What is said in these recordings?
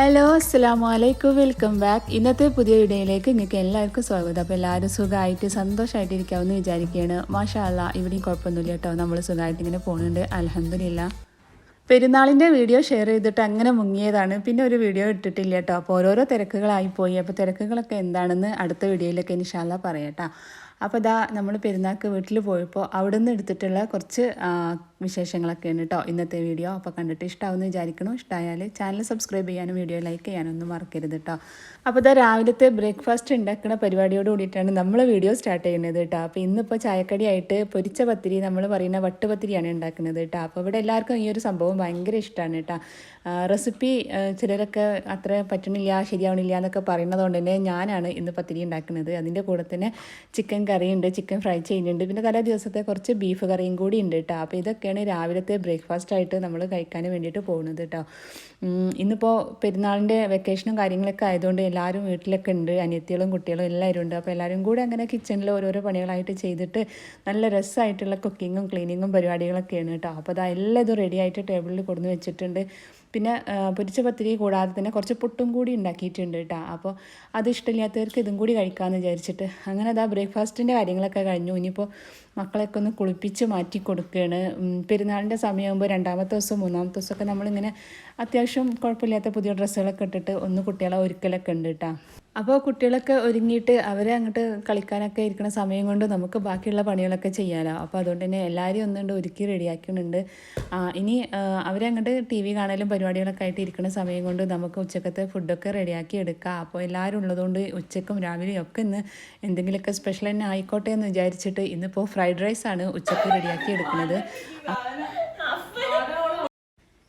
Hello അസ്സാം വലൈക്കും welcome back ഇന്നത്തെ പുതിയ വീഡിയോയിലേക്ക് നിങ്ങൾക്ക് എല്ലാവർക്കും സ്വാഗതം. അപ്പോൾ എല്ലാവരും സുഖമായിട്ട് സന്തോഷമായിട്ട് ഇരിക്കാമെന്ന് വിചാരിക്കുകയാണ്. മാഷാല്ല ഇവിടെയും കുഴപ്പമൊന്നുമില്ല കേട്ടോ. നമ്മൾ സുഖമായിട്ട് ഇങ്ങനെ പോകുന്നുണ്ട്. അലഹമില്ല പെരുന്നാളിന്റെ വീഡിയോ ഷെയർ ചെയ്തിട്ട് അങ്ങനെ മുങ്ങിയതാണ്. പിന്നെ ഒരു വീഡിയോ ഇട്ടിട്ടില്ല കേട്ടോ. അപ്പോൾ ഓരോരോ തിരക്കുകളായി പോയി. അപ്പോൾ തിരക്കുകളൊക്കെ എന്താണെന്ന് അടുത്ത വീഡിയോയിലൊക്കെ ഇൻഷാല്ല പറയാം കേട്ടോ. അപ്പോൾ ഇതാ നമ്മൾ പെരുന്നാൾക്ക് വീട്ടിൽ പോയപ്പോൾ അവിടെ നിന്ന് എടുത്തിട്ടുള്ള കുറച്ച് വിശേഷങ്ങളൊക്കെയാണ് കേട്ടോ ഇന്നത്തെ വീഡിയോ. അപ്പോൾ കണ്ടിട്ട് ഇഷ്ടമാവുമെന്ന് വിചാരിക്കണം. ഇഷ്ടമായാൽ ചാനൽ സബ്സ്ക്രൈബ് ചെയ്യാനും വീഡിയോ ലൈക്ക് ചെയ്യാനും ഒന്നും മറക്കരുത് കേട്ടോ അപ്പോൾ ഇതാ രാവിലത്തെ ബ്രേക്ക്ഫാസ്റ്റ് ഉണ്ടാക്കുന്ന പരിപാടിയോട് കൂടിയിട്ടാണ് നമ്മൾ വീഡിയോ സ്റ്റാർട്ട് ചെയ്യുന്നത് കേട്ടോ അപ്പോൾ ഇന്നിപ്പോൾ ചായക്കടിയായിട്ട് പൊരിച്ച പത്തിരി നമ്മൾ പറയുന്ന വട്ടുപത്തിരിയാണ് ഉണ്ടാക്കുന്നത് കേട്ടോ അപ്പോൾ ഇവിടെ എല്ലാവർക്കും ഈ ഒരു സംഭവം ഭയങ്കര ഇഷ്ടമാണ് കേട്ടോ റെസിപ്പി ചിലരൊക്കെ അത്ര പറ്റണില്ല ശരിയാവണില്ല എന്നൊക്കെ പറയുന്നത് കൊണ്ട് തന്നെ ഞാനാണ് ഇന്ന് പത്തിരി ഉണ്ടാക്കുന്നത്. അതിന്റെ കൂടെ തന്നെ ചിക്കൻ കറി ഉണ്ട് ചിക്കൻ ഫ്രൈ ചെയ്യുന്നുണ്ട്. പിന്നെ തലേ ദിവസത്തെ കുറച്ച് ബീഫ് കറിയും കൂടി ഉണ്ട് കേട്ടോ അപ്പോൾ ഇതൊക്കെയാണ് രാവിലത്തെ ബ്രേക്ക്ഫാസ്റ്റ് ആയിട്ട് നമ്മൾ കഴിക്കാൻ വേണ്ടിയിട്ട് പോകുന്നത് കേട്ടോ ഇന്നിപ്പോൾ പെരുന്നാളിന്റെ വെക്കേഷനും കാര്യങ്ങളൊക്കെ ആയതുകൊണ്ട് എല്ലാവരും വീട്ടിലൊക്കെ ഉണ്ട്. അനിയത്തികളും കുട്ടികളും എല്ലാവരും ഉണ്ട്. അപ്പോൾ എല്ലാവരും കൂടെ അങ്ങനെ കിച്ചണിൽ ഓരോരോ പണികളായിട്ട് ചെയ്തിട്ട് നല്ല രസമായിട്ടുള്ള കുക്കിങ്ങും ക്ലീനിങ്ങും പരിപാടികളൊക്കെയാണ് കേട്ടോ അപ്പോൾ അതാ എല്ലാം ഇതും റെഡി ആയിട്ട് ടേബിളിൽ കൊടുന്ന് വെച്ചിട്ടുണ്ട്. പിന്നെ പൊരിച്ച പത്തിരി കൂടാതെ തന്നെ കുറച്ച് പുട്ടും കൂടി ഉണ്ടാക്കിയിട്ടുണ്ട് കേട്ടോ. അപ്പോൾ അത് ഇഷ്ടമില്ലാത്തവർക്ക് ഇതും കൂടി കഴിക്കാമെന്ന് വിചാരിച്ചിട്ട് അങ്ങനെ അതാ ബ്രേക്ക്ഫാസ്റ്റിന്റെ കാര്യങ്ങളൊക്കെ കഴിഞ്ഞു. ഇനിയിപ്പോൾ മക്കളെയൊക്കെ ഒന്ന് കുളിപ്പിച്ച് മാറ്റി കൊടുക്കുകയാണ്. പെരുന്നാളിന്റെ സമയമാകുമ്പോൾ രണ്ടാമത്തെ ദിവസം മൂന്നാമത്തെ ദിവസമൊക്കെ നമ്മളിങ്ങനെ അത്യാവശ്യം കുഴപ്പമില്ലാത്ത പുതിയ ഡ്രസ്സുകളൊക്കെ ഇട്ടിട്ട് ഒന്ന് കുട്ടികളെ ഒരുക്കലൊക്കെ ഉണ്ട് കേട്ടോ. അപ്പോൾ കുട്ടികളൊക്കെ ഒരുങ്ങിയിട്ട് അവരെ അങ്ങോട്ട് കളിക്കാനൊക്കെ ഇരിക്കുന്ന സമയം കൊണ്ട് നമുക്ക് ബാക്കിയുള്ള പണികളൊക്കെ ചെയ്യാലോ. അപ്പോൾ അതുകൊണ്ട് തന്നെ എല്ലാവരും ഒന്നുകൊണ്ട് ഒരുക്കി റെഡിയാക്കുന്നുണ്ട് ഇനി അവരെ അങ്ങോട്ട് ടി വി കാണലും പരിപാടികളൊക്കെ ആയിട്ട് ഇരിക്കുന്ന സമയം കൊണ്ട് നമുക്ക് ഉച്ചക്കത്തെ ഫുഡൊക്കെ റെഡിയാക്കി എടുക്കാം. അപ്പോൾ എല്ലാവരും ഉള്ളതുകൊണ്ട് ഉച്ചക്കും രാവിലെയും ഒക്കെ ഇന്ന് എന്തെങ്കിലുമൊക്കെ സ്പെഷ്യൽ തന്നെ ആയിക്കോട്ടെ എന്ന് വിചാരിച്ചിട്ട് ഇന്നിപ്പോൾ ഫ്രൈഡ് റൈസാണ് ഉച്ചയ്ക്ക് റെഡിയാക്കി എടുക്കുന്നത്.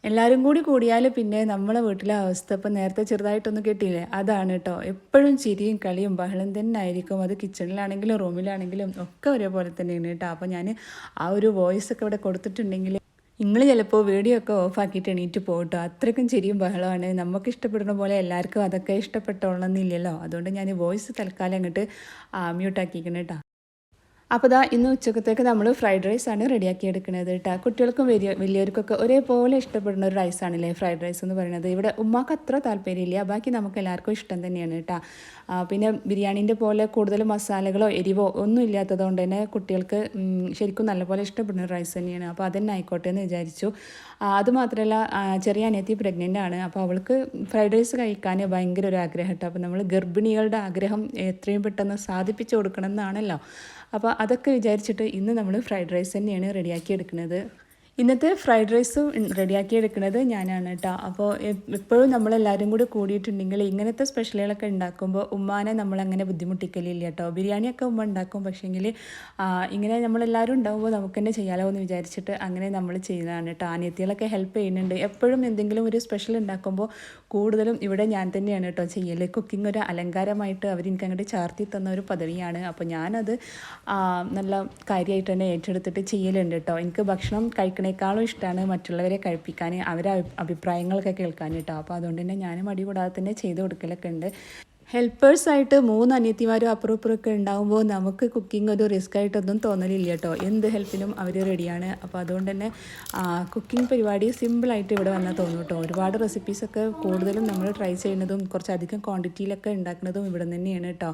എല്ലാവരും കൂടി കൂടിയാൽ പിന്നെ നമ്മളെ വീട്ടിലെ അവസ്ഥ ഇപ്പം നേരത്തെ ചെറുതായിട്ടൊന്ന് കിട്ടിയില്ലേ അതാണ് കേട്ടോ എപ്പോഴും ചിരിയും കളിയും ബഹളം തന്നെ ആയിരിക്കും. അത് കിച്ചണിലാണെങ്കിലും റൂമിലാണെങ്കിലും ഒക്കെ ഒരേപോലെ തന്നെയാണ് കേട്ടോ അപ്പോൾ ഞാൻ ആ ഒരു വോയിസ് ഒക്കെ ഇവിടെ കൊടുത്തിട്ടുണ്ടെങ്കിൽ നിങ്ങൾ ചിലപ്പോൾ വീഡിയോ ഒക്കെ ഓഫാക്കിയിട്ട് എണീറ്റ് പോകട്ടോ. അത്രയ്ക്കും ചിരിയും ബഹളമാണ് നമുക്ക് ഇഷ്ടപ്പെടുന്ന പോലെ എല്ലാവർക്കും അതൊക്കെ ഇഷ്ടപ്പെട്ടോളന്നില്ലല്ലോ അതുകൊണ്ട് ഞാൻ വോയിസ് തൽക്കാലം അങ്ങോട്ട് മ്യൂട്ടാക്കിക്കണം കേട്ടോ അപ്പോൾ ദാ ഇന്ന് ഉച്ചക്കത്തേക്ക് നമ്മൾ ഫ്രൈഡ് റൈസ് ആണ് റെഡിയാക്കി എടുക്കുന്നത് കേട്ടോ കുട്ടികൾക്കും വലിയ വലിയവർക്കൊക്കെ ഒരേപോലെ ഇഷ്ടപ്പെടുന്ന ഒരു റൈസാണല്ലേ ഫ്രൈഡ് റൈസ് എന്ന് പറയുന്നത്. ഇവിടെ ഉമ്മാക്ക് അത്ര താല്പര്യമില്ല. ബാക്കി നമുക്ക് എല്ലാവർക്കും ഇഷ്ടം തന്നെയാണ് കേട്ടോ പിന്നെ ബിരിയാണീന്റെ പോലെ കൂടുതൽ മസാലകളോ എരിവോ ഒന്നും ഇല്ലാത്തത് കൊണ്ട് തന്നെ കുട്ടികൾക്ക് ശരിക്കും നല്ലപോലെ ഇഷ്ടപ്പെടുന്ന ഒരു റൈസ് തന്നെയാണ്. അപ്പോൾ അതന്നെ ആയിക്കോട്ടെ എന്ന് വിചാരിച്ചു. അതുമാത്രമല്ല ചെറിയ അനിയത്തി പ്രഗ്നന്റ് ആണ്. അപ്പോൾ അവൾക്ക് ഫ്രൈഡ് റൈസ് കഴിക്കാൻ ഭയങ്കര ഒരു ആഗ്രഹം കേട്ടോ. അപ്പോൾ നമ്മൾ ഗർഭിണികളുടെ ആഗ്രഹം എത്രയും പെട്ടെന്ന് സാധിപ്പിച്ചു കൊടുക്കണം എന്നാണല്ലോ. അപ്പോൾ അതൊക്കെ വിചാരിച്ചിട്ട് ഇന്ന് നമ്മൾ ഫ്രൈഡ് റൈസ് തന്നെയാണ് റെഡിയാക്കി എടുക്കുന്നത്. ഇന്നത്തെ ഫ്രൈഡ് റൈസും റെഡിയാക്കി എടുക്കുന്നത് ഞാനാണ് കേട്ടോ. അപ്പോൾ എപ്പോഴും നമ്മളെല്ലാവരും കൂടി കൂടിയിട്ടുണ്ടെങ്കിൽ ഇങ്ങനത്തെ സ്പെഷ്യലുകളൊക്കെ ഉണ്ടാക്കുമ്പോൾ ഉമ്മാനെ നമ്മളങ്ങനെ ബുദ്ധിമുട്ടിക്കലില്ല കേട്ടോ. ബിരിയാണിയൊക്കെ ഉമ്മ ഉണ്ടാക്കും പക്ഷേങ്കിൽ ഇങ്ങനെ നമ്മളെല്ലാവരും ഉണ്ടാകുമ്പോൾ നമുക്ക് തന്നെ ചെയ്യാലോ എന്ന് വിചാരിച്ചിട്ട് അങ്ങനെ നമ്മൾ ചെയ്യുന്നതാണ് കേട്ടോ. അനിയത്തികളൊക്കെ ഹെൽപ്പ് ചെയ്യുന്നുണ്ട്. എപ്പോഴും എന്തെങ്കിലും ഒരു സ്പെഷ്യൽ ഉണ്ടാക്കുമ്പോൾ കൂടുതലും ഇവിടെ ഞാൻ തന്നെയാണ് കേട്ടോ ചെയ്യൽ കുക്കിംഗ് ഒരു അലങ്കാരമായിട്ട് അവർ എനിക്ക് അങ്ങോട്ട് ചാർത്തി തന്ന ഒരു പദവിയാണ്. അപ്പോൾ ഞാനത് നല്ല കാര്യമായിട്ട് തന്നെ ഏറ്റെടുത്തിട്ട് ചെയ്യലുണ്ട് കേട്ടോ. എനിക്ക് ഭക്ഷണം കഴിക്കണേക്കാളും ഇഷ്ടമാണ് മറ്റുള്ളവരെ കഴിപ്പിക്കാൻ അവരെ അഭി- അഭിപ്രായങ്ങളൊക്കെ കേൾക്കാൻ കേട്ടോ. അപ്പോൾ അതുകൊണ്ട് തന്നെ ഞാനും മടി തന്നെ ചെയ്ത് കൊടുക്കലൊക്കെ ഉണ്ട്. ഹെൽപ്പേഴ്സായിട്ട് മൂന്ന് അനിയത്തിമാരും അപ്പുറം ഒക്കെ ഉണ്ടാകുമ്പോൾ നമുക്ക് കുക്കിംഗ് ഒരു റിസ്ക് ആയിട്ടൊന്നും തോന്നലില്ല കേട്ടോ. എന്ത് ഹെൽപ്പിനും അവർ റെഡിയാണ് അപ്പോൾ അതുകൊണ്ട് തന്നെ കുക്കിംഗ് പരിപാടി സിമ്പിളായിട്ട് ഇവിടെ വന്നാൽ തോന്നും കേട്ടോ. ഒരുപാട് റെസിപ്പീസൊക്കെ കൂടുതലും നമ്മൾ ട്രൈ ചെയ്യുന്നതും കുറച്ചധികം ക്വാണ്ടിറ്റിയിലൊക്കെ ഉണ്ടാക്കുന്നതും ഇവിടെ തന്നെയാണ് കേട്ടോ.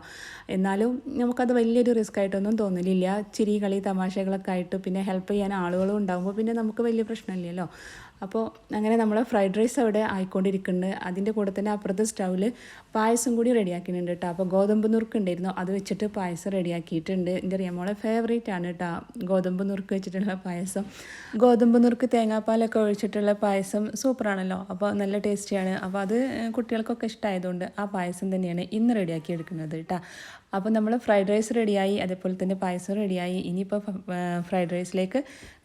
എന്നാലും നമുക്കത് വലിയൊരു റിസ്ക് ആയിട്ടൊന്നും തോന്നലില്ല. ചിരി കളി തമാശകളൊക്കെ ആയിട്ട് പിന്നെ ഹെൽപ്പ് ചെയ്യാൻ ആളുകളും ഉണ്ടാകുമ്പോൾ പിന്നെ നമുക്ക് വലിയ പ്രശ്നമില്ലല്ലോ. അപ്പോൾ അങ്ങനെ നമ്മൾ ഫ്രൈഡ് റൈസ് അവിടെ ആയിക്കൊണ്ടിരിക്കുന്നുണ്ട്. അതിന്റെ കൂടെ തന്നെ അപ്പുറത്തെ സ്റ്റൗവിൽ പായസം കൂടി റെഡിയാക്കിയിട്ടുണ്ട് കേട്ടോ അപ്പോൾ ഗോതമ്പ് നുറുക്ക് ഉണ്ടായിരുന്നു അത് വെച്ചിട്ട് പായസം റെഡിയാക്കിയിട്ടുണ്ട് എന്റെ മോളെ ഫേവറേറ്റ് ആണ് കേട്ടോ ഗോതമ്പ് നുറുക്ക് വെച്ചിട്ടുള്ള പായസം. ഗോതമ്പ് നുറുക്ക് തേങ്ങാപ്പാലൊക്കെ ഒഴിച്ചിട്ടുള്ള പായസം സൂപ്പറാണല്ലോ. അപ്പോൾ നല്ല ടേസ്റ്റിയാണ് അപ്പോൾ അത് കുട്ടികൾക്കൊക്കെ ഇഷ്ടമായതുകൊണ്ട് ആ പായസം തന്നെയാണ് ഇന്ന് റെഡിയാക്കി എടുക്കുന്നത് കേട്ടോ അപ്പോൾ നമ്മൾ ഫ്രൈഡ് റൈസ് റെഡിയായി അതേപോലെ തന്നെ പായസം റെഡിയായി ഇനിയിപ്പോൾ ഫ്രൈഡ് റൈസിലേക്ക്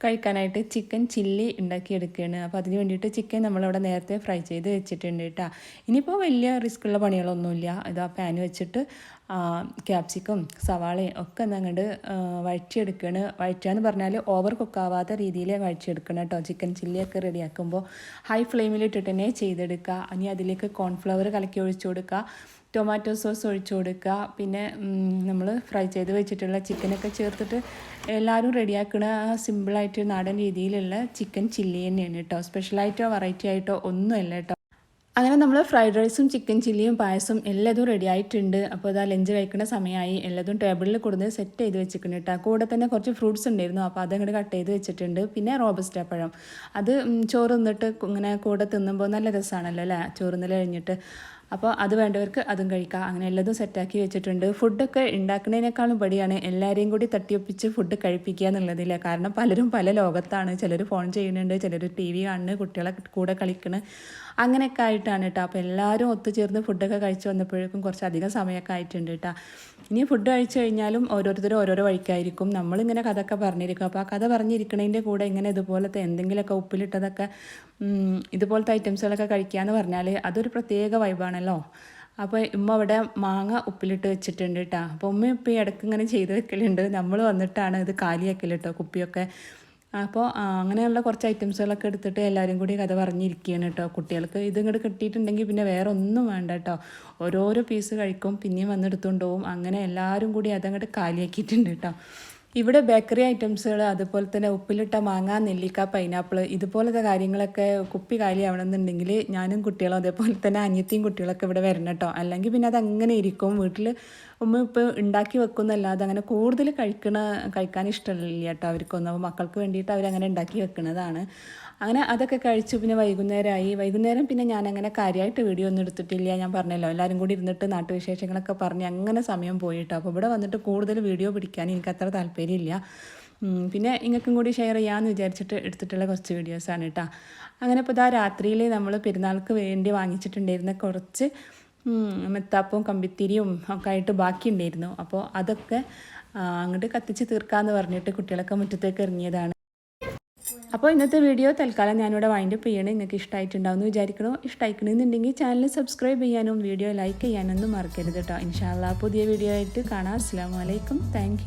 കഴിക്കാനായിട്ട് ചിക്കൻ ചില്ലി ഉണ്ടാക്കിയെടുക്കുകയാണ് അപ്പോൾ അതിന് വേണ്ടിയിട്ട് ചിക്കൻ നമ്മളവിടെ നേരത്തെ ഫ്രൈ ചെയ്ത് വെച്ചിട്ടുണ്ട് കേട്ടോ ഇനിയിപ്പോൾ വലിയ റിസ്ക് ഉള്ള പണികളൊന്നുമില്ല. ഇതാ പാൻ വെച്ചിട്ട് ക്യാപ്സിക്കും സവാളയും ഒക്കെ അങ്ങോട്ട് വഴറ്റിയെടുക്കുകയാണ് വഴറ്റുക എന്ന് പറഞ്ഞാൽ ഓവർ കുക്കാവാത്ത രീതിയിൽ വഴറ്റിയെടുക്കണം കേട്ടോ ചിക്കൻ ചില്ലിയൊക്കെ റെഡിയാക്കുമ്പോൾ ഹൈ ഫ്ലെയിമിൽ ഇട്ടിട്ട് തന്നെ ചെയ്തെടുക്കുക ഇനി അതിലേക്ക് കോൺഫ്ലവർ കലക്കി ഒഴിച്ചു കൊടുക്കുക ടൊമാറ്റോ സോസ് ഒഴിച്ചു കൊടുക്കുക. പിന്നെ നമ്മൾ ഫ്രൈ ചെയ്ത് വെച്ചിട്ടുള്ള ചിക്കനൊക്കെ ചേർത്തിട്ട് എല്ലാവരും റെഡിയാക്കുന്ന സിമ്പിളായിട്ട് നാടൻ രീതിയിലുള്ള ചിക്കൻ ചില്ലി തന്നെയാണ് കേട്ടോ. സ്പെഷ്യലായിട്ടോ വെറൈറ്റി ആയിട്ടോ ഒന്നുമല്ല കേട്ടോ. അങ്ങനെ നമ്മൾ ഫ്രൈഡ് റൈസും ചിക്കൻ ചില്ലിയും പായസം എല്ലാതും റെഡി ആയിട്ടുണ്ട്. അപ്പോൾ ഇതാ ലഞ്ച് കഴിക്കുന്ന സമയമായി എല്ലാതും ടേബിളിൽ കൊടുത്ത് സെറ്റ് ചെയ്ത് വെച്ചിട്ടുണ്ട് കേട്ടോ. കൂടെ തന്നെ കുറച്ച് ഫ്രൂട്ട്സ് ഉണ്ടായിരുന്നു. അപ്പോൾ അതങ്ങോട്ട് കട്ട് ചെയ്ത് വെച്ചിട്ടുണ്ട്. പിന്നെ റോബസ്റ്റ പഴം. അത് ചോറ് തിന്നിട്ട് ഇങ്ങനെ കൂടെ തിന്നുമ്പോൾ നല്ല രസമാണല്ലോ അല്ലേ? ചോറ് നില കഴിഞ്ഞിട്ട്. അപ്പോൾ അത് വേണ്ടവർക്ക് അതും കഴിക്കാം. അങ്ങനെ എല്ലാതും സെറ്റാക്കി വെച്ചിട്ടുണ്ട്. ഫുഡൊക്കെ ഉണ്ടാക്കുന്നതിനേക്കാളും പടിയാണ് എല്ലാവരെയും കൂടി തട്ടിയൊപ്പിച്ച് ഫുഡ് കഴിപ്പിക്കുക എന്നുള്ളതില്ല കാരണം പലരും പല ലോകത്താണ്. ചിലർ ഫോൺ ചെയ്യുന്നുണ്ട് ചിലർ ടി വി കാണുന്നു കുട്ടികളെ കൂടെ കളിക്കണ്. അങ്ങനെയൊക്കെ ആയിട്ടാണ് കേട്ടോ അപ്പോൾ എല്ലാവരും ഒത്തുചേർന്ന് ഫുഡൊക്കെ കഴിച്ച് വന്നപ്പോഴേക്കും കുറച്ചധികം സമയമൊക്കെ ആയിട്ടുണ്ട് കേട്ടോ ഇനി ഫുഡ് കഴിച്ചു കഴിഞ്ഞാലും ഓരോരുത്തരും ഓരോരോ വഴിക്കായിരിക്കും. നമ്മളിങ്ങനെ കഥയൊക്കെ പറഞ്ഞിരിക്കും. അപ്പോൾ ആ കഥ പറഞ്ഞിരിക്കണതിന്റെ കൂടെ ഇങ്ങനെ ഇതുപോലത്തെ എന്തെങ്കിലുമൊക്കെ ഉപ്പിലിട്ടതൊക്കെ ഇതുപോലത്തെ ഐറ്റംസുകളൊക്കെ കഴിക്കുക എന്ന് പറഞ്ഞാൽ അതൊരു പ്രത്യേക വൈബാണല്ലോ അപ്പോൾ ഉമ്മ അവിടെ മാങ്ങ ഉപ്പിലിട്ട് വെച്ചിട്ടുണ്ട് കേട്ടോ അപ്പോൾ ഉമ്മ ഇപ്പം ഇടയ്ക്ക് ഇങ്ങനെ ചെയ്ത് വെക്കലുണ്ട്. നമ്മൾ വന്നിട്ടാണ് ഇത് കാലിയാക്കൽ കേട്ടോ കുപ്പിയൊക്കെ അപ്പോൾ അങ്ങനെയുള്ള കുറച്ച് ഐറ്റംസുകളൊക്കെ എടുത്തിട്ട് എല്ലാവരും കൂടി കഥ പറഞ്ഞിരിക്കുകയാണ് കേട്ടോ. കുട്ടികൾക്ക് ഇത് ഇങ്ങോട്ട് കിട്ടിയിട്ടുണ്ടെങ്കിൽ പിന്നെ വേറെ ഒന്നും വേണ്ട കേട്ടോ. ഓരോരോ പീസ് കഴിക്കും പിന്നെയും വന്നെടുത്തുകൊണ്ട് പോകും അങ്ങനെ എല്ലാവരും കൂടി അതങ്ങോട്ട് കാലിയാക്കിയിട്ടുണ്ട് കേട്ടോ. ഇവിടെ ബേക്കറി ഐറ്റംസുകൾ അതുപോലെ തന്നെ ഉപ്പിലിട്ട മാങ്ങ നെല്ലിക്ക പൈനാപ്പിൾ ഇതുപോലത്തെ കാര്യങ്ങളൊക്കെ കുപ്പി കാലിയാവണമെന്നുണ്ടെങ്കിൽ ഞാനും കുട്ടികളും അതേപോലെ തന്നെ അനിയത്തിയും കുട്ടികളൊക്കെ ഇവിടെ വരണം കേട്ടോ. അല്ലെങ്കിൽ പിന്നെ അതങ്ങനെ ഇരിക്കും. വീട്ടിൽ ഉമ്മ ഇപ്പോൾ ഉണ്ടാക്കി വെക്കുന്നല്ലാതെ അങ്ങനെ കൂടുതൽ കഴിക്കണ കഴിക്കാൻ ഇഷ്ടമില്ല കേട്ടോ അവർക്കൊന്നും മക്കൾക്ക് വേണ്ടിയിട്ട് അവരങ്ങനെ ഉണ്ടാക്കി വെക്കുന്നതാണ്. അങ്ങനെ അതൊക്കെ കഴിച്ചു പിന്നെ വൈകുന്നേരമായി വൈകുന്നേരം പിന്നെ ഞാൻ അങ്ങനെ കാര്യമായിട്ട് വീഡിയോ ഒന്നും എടുത്തിട്ടില്ല. ഞാൻ പറഞ്ഞല്ലോ എല്ലാവരും കൂടി ഇരുന്നിട്ട് നാട്ടുവിശേഷങ്ങളൊക്കെ പറഞ്ഞ് അങ്ങനെ സമയം പോയിട്ടോ. അപ്പോൾ ഇവിടെ വന്നിട്ട് കൂടുതൽ വീഡിയോ പിടിക്കാൻ എനിക്ക് അത്ര താല്പര്യമില്ല പിന്നെ നിങ്ങൾക്കും കൂടി ഷെയർ ചെയ്യാമെന്ന് വിചാരിച്ചിട്ട് എടുത്തിട്ടുള്ള കുറച്ച് വീഡിയോസാണ് കേട്ടോ അങ്ങനെ ഇപ്പോൾ ഇതാ രാത്രിയിൽ നമ്മൾ പെരുന്നാൾക്ക് വേണ്ടി വാങ്ങിച്ചിട്ടുണ്ടായിരുന്ന കുറച്ച് മെത്താപ്പും മെത്താപ്പവും കമ്പിത്തിരിയും ഒക്കെ ആയിട്ട് ബാക്കിയുണ്ടായിരുന്നു. അപ്പോൾ അതൊക്കെ അങ്ങോട്ട് കത്തിച്ച് തീർക്കാമെന്ന് പറഞ്ഞിട്ട് കുട്ടികളൊക്കെ മുറ്റത്തേക്ക് ഇറങ്ങിയതാണ്. അപ്പോൾ ഇന്നത്തെ വീഡിയോ തൽക്കാലം ഞാനിവിടെ വൈൻഡ് അപ്പ് ചെയ്യണം. നിങ്ങൾക്ക് ഇഷ്ടമായിട്ടുണ്ടാവുമെന്ന് വിചാരിക്കണോ ഇഷ്ടമായിക്കണമെന്നുണ്ടെങ്കിൽ ചാനൽ സബ്സ്ക്രൈബ് ചെയ്യാനും വീഡിയോ ലൈക്ക് ചെയ്യാനൊന്നും മറക്കരുത് കേട്ടോ ഇൻഷാല്ലാ പുതിയ വീഡിയോ ആയിട്ട് കാണാം. അസ്സാം വലൈക്കും താങ്ക്